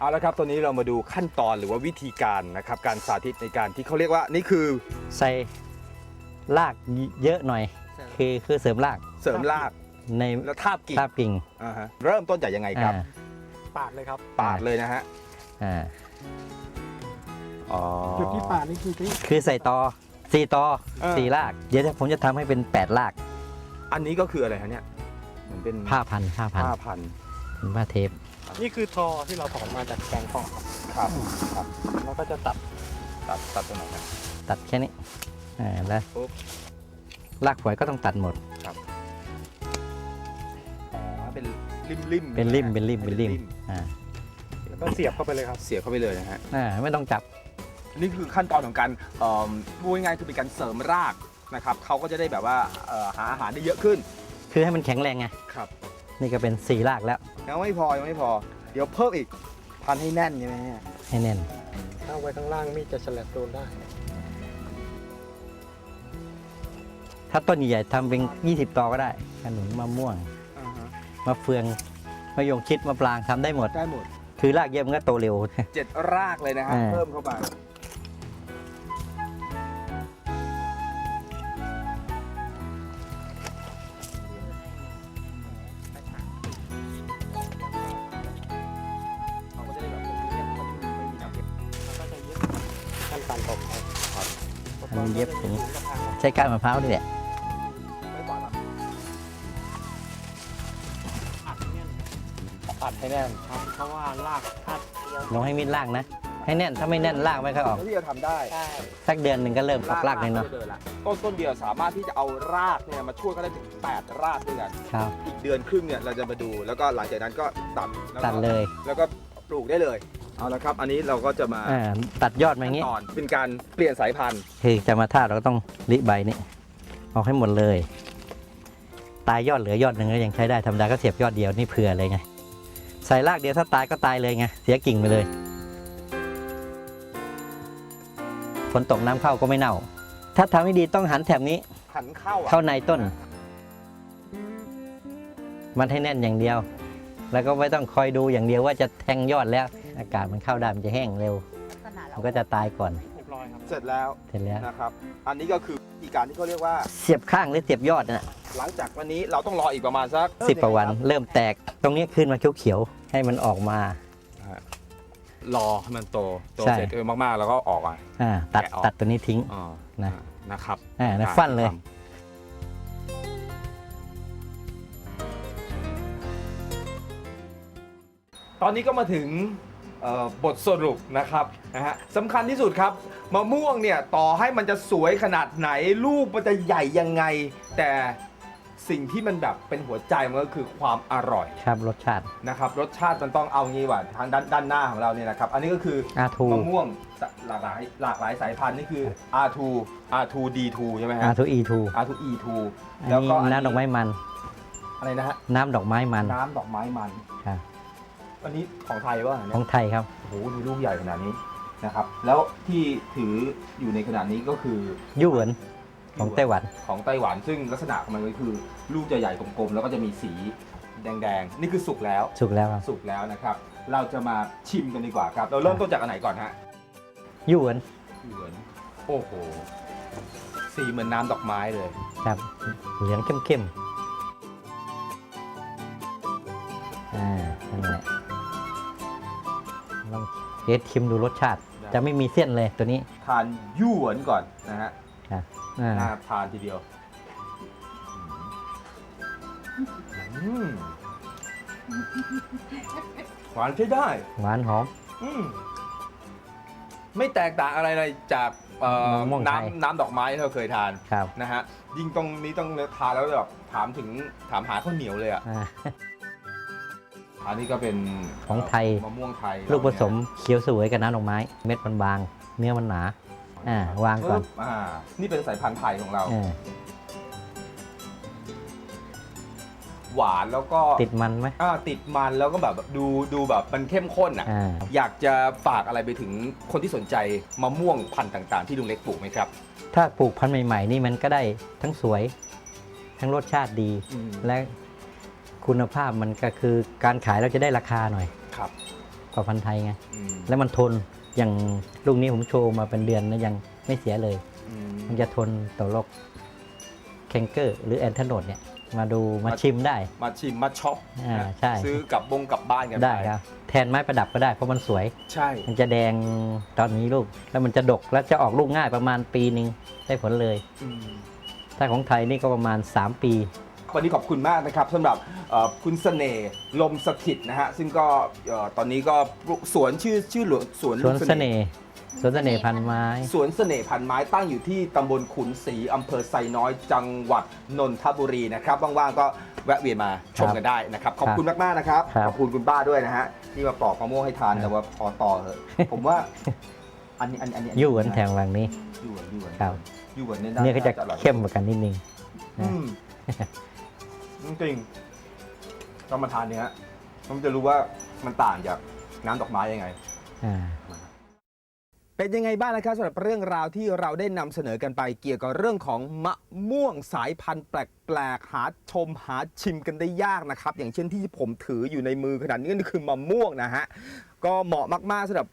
เอาละครับตอนนี้เรามาดูขั้นตอนหรือว่าวิธีการนะครับการสาธิตในการที่เขาเรียกว่านี่คือใส่รากเยอะหน่อย คือคือเสริมรากเสริมรากในแล้วทาบกิ่งรากกิ่งอ่าฮะเริ่มต้นจากยังไงครับ อ่าปาดเลยครับปาดเลยนะฮะอ่าอ๋อจุดที่ปาดนี่คือที่ คือใส่ตอสี่ตอเออสี่ราก เดี๋ยวผมจะทำให้เป็นแปดรากอันนี้ก็คืออะไรฮะเนี่ยเหมือนเป็นผ้าพันผ้าพัน ผ้าพัน เป็นผ้าเทปนี่คือทอที่เราถอนมาจากแกงทองครับครับครับแล้วก็จะตัดตัดตัดตรงไหนครับ ตัดแค่นี้อ่าแล้วปุ๊บ รากฝอยก็ต้องตัดหมด อ๋อเป็นริมริมเป็นริมเป็นริมเป็นริมอ่าแล้วก็เสียบเข้าไปเลยครับ เสียบเข้าไปเลยนะฮะ อ่าไม่ต้องจับนี่คือขั้นตอนของการเอิ่มพูดง่ายๆคือเป็นการเสริมรากนะครับเขาก็จะได้แบบว่าเอ่อหาอาหารได้เยอะขึ้น คือให้มันแข็งแรงไงครับ นี่ก็เป็นสี่รากแล้วยังไม่พอยังไม่พอ เดี๋ยวเพิ่มอีกพันให้แน่นใช่ไหมเนี่ยให้แน่น ถ้าเอาไว้ข้างล่างมีดจะฉลับโดนได้ ถ้าต้นใหญ่ๆทำเป็น 20 ตอก็ได้ขนุนมะม่วงอ่าฮะมะเฟืองมะยงชิดมะปรางทำได้หมด ได้หมดคือรากเยอะมันก็โตเร็ว เจ็ดรากเลยนะฮะอ่า เพิ่มเข้าไป ขั้นตอนต่อไปอันนี้เย็บถึงใช้ก้านมะพร้าวนี่แหละไม่ปล่อยหรอกอัดเนี่ยอัดให้แน่นครับเพราะว่ารากถ้าเดียวลองให้มิดรากนะ ให้แน่นถ้าไม่แน่นรากไม่ค่อยออกที่จะทำได้ได้สักเดือนหนึ่งก็เริ่มออกรากเลยเนาะดิละต้นต้นเดียวสามารถที่จะเอารากเนี่ยมาช่วยก็ได้ถึง8รากด้วยกันครับ อีกเดือนครึ่งเนี่ยเราจะมาดูแล้วก็หลังจากนั้นก็ตัดแล้วก็ตัดเลย แล้วก็ปลูกได้เลย เอาละครับ อันนี้เราก็จะมาอ่าตัดยอดมาอย่างนี้ ตอนเป็นการเปลี่ยนสายพันธุ์คือจะมาทาเราก็ต้องริใบนี่ออกให้หมดเลย ตายยอดเหลือยอดหนึ่งก็ยังใช้ได้ธรรมดาก็เสียบยอดเดียวนี่เผื่อเลยไง ใส่รากเดียวถ้าตายก็ตายเลยไงเสียกิ่งไปเลยฝนตกน้ำเข้าก็ไม่เน่า ถ้าทำให้ดีต้องหันแถบนี้หันเข้าอะเข้าในต้น มันให้แน่นอย่างเดียว แล้วก็ไม่ต้องคอยดูอย่างเดียวว่าจะแทงยอดแล้ว อากาศมันเข้าได้มันจะแห้งเร็ว มันก็จะตายก่อน เรียบร้อยครับ เสร็จแล้วเสร็จแล้ว นะครับ อันนี้ก็คือวิธีการที่เขาเรียกว่า เสียบข้างหรือเสียบยอดน่ะหลังจากวันนี้เราต้องรออีกประมาณสักสิบกว่าวัน เริ่มแตก ตรงนี้ขึ้นมาเขียวๆ ให้มันออกมา รอให้มันโต โตใช่ เสร็จเออมากๆ แล้วก็ออกอะ อ่าตัดแกะออก ตัดตัวนี้ทิ้ง อ๋อนะ นะครับอ่าแล้วฟันเลยตอนนี้ก็มาถึง เอ่อบทสรุปนะครับนะฮะสำคัญที่สุดครับมะม่วงเนี่ยต่อให้มันจะสวยขนาดไหนลูกมันจะใหญ่ยังไง แต่สิ่งที่มันแบบเป็นหัวใจมันก็คือความอร่อยครับรสชาติ นะครับรสชาติมันต้องเอางี้ว่ะทางด้านด้านหน้าของเราเนี่ยนะครับอันนี้ก็คืออาทู มะม่วงหลากหลายหลากหลายสายพันธุ์นี่คือ R2 R2 D2 ใช่ไหมอาฮะทูอีทู R2 E2 อันแล้วนี้ก็น้ำดอกไม้มัน อะไรนะฮะน้ำดอกไม้มันน้ำดอกไม้มัน ครับ อันนี้ของไทยป่ะขเนี่องยไทยครับ โอ้โหดูลูกใหญ่ขนาดนี้นะครับ แล้วที่ถืออยู่ในขนาดนี้ก็คือ ยู่เหวินของไต้หวัน ของไต้หวันซึ่งลักษณะของมันก็คือ ลูกจะใหญ่กลมๆ แล้วก็จะมีสีแดงๆ นี่คือสุกแล้ว สุกแล้วครับสุกแล้วนะครับ เราจะมาชิมกันดีกว่าครับ เราเริ่มต้นจากอันไหนก่อนฮะยู่เหวินเหมือนโอ้โห สีเหมือนน้ำดอกไม้เลย ครับ เหลืองเข้มๆอ่า เทสชิมดูรสชาติจะไม่มีเส้นเลยตัวนี้ทานยู่หวนก่อนนะฮะครับอ่าน่าทานทีเดียวอืมหวานใช้ได้ หวานหอม อืมไม่แตกต่างอะไรเลยจากเอ่อมะม่วงไทย น้ำน้ำดอกไม้ที่เราเคยทานครับนะฮะยิ่งตรงนี้ต้องทานแล้วแบบถามถึงถามหาข้าวเหนียวเลยอะอ่า อันนี้ก็เป็นของไทย มะม่วงไทยลูกผสมเขียวสวยกับน้ำดอกไม้ เม็ดมันบาง เนื้อมันหนาอ่าวางก่อนปึ๊บอ่านี่เป็นสายพันธุ์ไทยของเราเออหวานแล้วก็ติดมันไหมอ่าติดมันแล้วก็แบบดูดูแบบมันเข้มข้นอะอ่าอยากจะฝากอะไรไปถึงคนที่สนใจมะม่วงพันธุ์ต่าง ๆ ที่ลุงเล็กปลูกไหมครับ ถ้าปลูกพันธุ์ใหม่ ๆ นี่มันก็ได้ทั้งสวย ทั้งรสชาติดีและ คุณภาพมันก็คือการขายเราจะได้ราคาหน่อยครับกว่าพันธุ์ไทยไงอืมแล้วมันทนอย่างลูกนี้ผมโชว์มาเป็นเดือนนะยังไม่เสียเลย อืม มันจะทนต่อโรคแคนเกอร์ หรือแอนทานดเนี่ยมาดูมา ชิมได้ มาชิมมาช็อปอ่านะใช่ ซื้อกลับบงกลับบ้านกันปได้ครับ แทนไม้ประดับก็ได้เพราะมันสวย ใช่มันจะแดงตอนนี้ลูก แล้วมันจะดกแล้วจะออกลูกง่ายประมาณปีหนึ่งได้ผลเลย อืมถ้าของไทยนี่ก็ประมาณ 3 ปี วันนี้ขอบคุณมากนะครับสำหรับเอ่อคุณเสน่ห์ลมสถิตนะฮะซึ่งก็เอ่อตอนนี้ก็สวนชื่อชื่อหลวงสวนสวนเสน่ห์สวนเสน่ห์พันไม้ สวนเสน่ห์พันไม้ตั้งอยู่ที่ตำบลขุนศรีอำเภอไซน้อยจังหวัดนนทบุรีนะครับว่างๆก็แวะเวียนมาชมกันได้นะครับขอบคุณมากๆนะครับครับ ขอบคุณคุณป้าด้วยนะฮะที่มาปอกมะม่วงให้ทานครับแต่ว่าพอต่อเถอะผมว่าอันนี้อันนี้อันนี้ยู่กันแถวหลังนี้ยู่กันยู่กันครับยู่กันเนี่ยเนี่ยก็จะอร่อย เข้มกว่ากันนิดนึง อืม จริงๆต้องมาทานเนี้ยต้องจะรู้ว่ามันต่างจากน้ำดอกไม้ยังไง อ่า เป็นยังไงบ้างนะครับสำหรับเรื่องราวที่เราได้นำเสนอกันไปเกี่ยวกับเรื่องของมะม่วงสายพันธุ์แปลกๆหาชมหาชิมกันได้ยากนะครับ อย่างเช่นที่ผมถืออยู่ในมือขนาดนี้ก็คือมะม่วงนะฮะก็เหมาะมากๆสำหรับ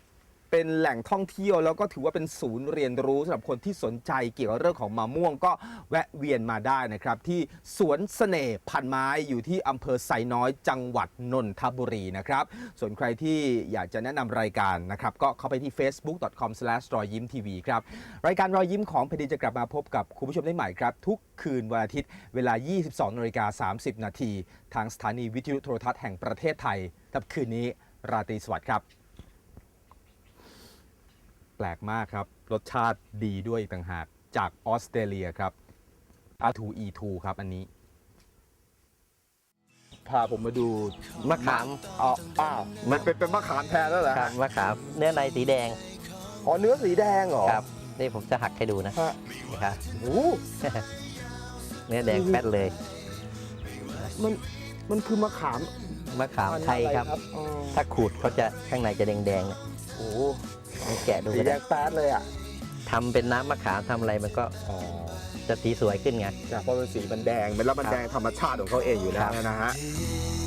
เป็นแหล่งท่องเที่ยว แล้วก็ถือว่าเป็นศูนย์เรียนรู้สำหรับคนที่สนใจเกี่ยวกับเรื่องของมะม่วงก็แวะเวียนมาได้นะครับ ที่สวนเสน่ห์พันไม้อยู่ที่อำเภอไซน้อยจังหวัดนนทบุรีนะครับ ส่วนใครที่อยากจะแนะนำรายการนะครับ ก็เข้าไปที่ facebook.com r o y i m t v ครับ รายการรอยยิ้มของแผ่นดินจะกลับมาพบกับคุณผู้ชมได้ใหม่ครับ ทุกคืนวันอาทิตย์เวลา 22นาฬิกา30 นาที ทางสถานีวิทยุโทรทัศน์แห่งประเทศไทยทับคืนนี้ราตรีสวัสดิ์ครับ ปลกมากครับ รสชาติดีด้วยอีกต่างหาก จากออสเตรเลียครับ R2E2 ครับอันนี้ พาผมมาดูมะขามอ๋ออ้าวมันเป็นเป็นมะขามแทนแล้วเหรอคฮะรับมะขามเนื้อในสีแดงอ๋อเนื้อสีแดงเหรอครับนี่ผมจะหักให้ดูนะฮะนี่ครับโอ้โหเนื้อแดงแป๊ดเลย มันมันคือมะขาม มะขามไทยครับพันธุ์อะไอ๋อถ้าขูดเขาจะข้างในจะแดงๆเนี่ยโอ้โหลองแกะดูสีก็แดได้งแป๊ดเลยอะทำเป็นน้ำมะขามทำอะไรมันก็อ๋อจะสีสวยขึ้นไง จากเพราะเป็นสีมันแดงแล้วมันครับแดงธรรมชาติของเขาเองอยู่แล้วครับ นะฮะ Hãy